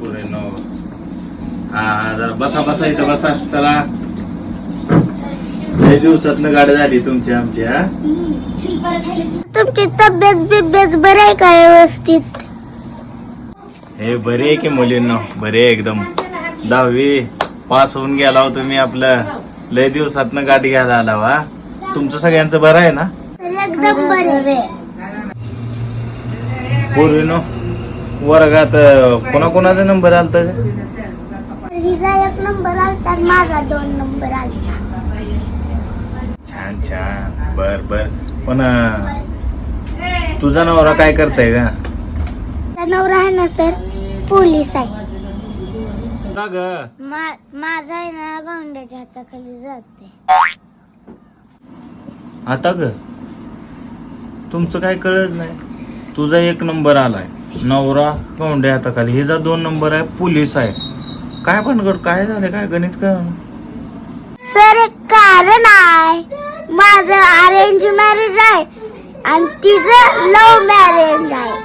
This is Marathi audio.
पुरेनो हा जरा बसा बसा इथं बसा. चला. लय दिवसातनं गाडी झाली तुमची आमची हा? तुमची तब्येत बिब्येत बरी आहे का व्यवस्थित? हे बरे आहे की मुलींना? बरे आहे एकदम. दहावी पास होऊन गेला हो तुम्ही आपलं. लय दिवसातनं गाडी घ्यायला आला वा. तुमचं सगळ्यांचं बरं आहे ना? एकदम बरे पूर्वीनो वर्गात कोणाकोणाचा नंबर आलता? हिचा एक नंबर आलता आणि माझा दोन नंबर आलता. छान छान. बर बर. पण अं, तुझा नवरा काय करताय का माझा नवरा आहे ना सर पोलीस आहे. का ग? मा- माझा आहे ना गौंड्याच्या हाताखाली जाते. आता ग? तुमचं काय कळत नाही? तुझा एक नंबर आलाय. नवरा गोंडे हाताखाली हिचा दोन नंबर आहे पोलीस आहे. काय पण काय झालं काय गणित का सर कारण आहे. माझं अरेंज मॅरेज आहे आणि तिचं लव्ह मॅरेज आहे.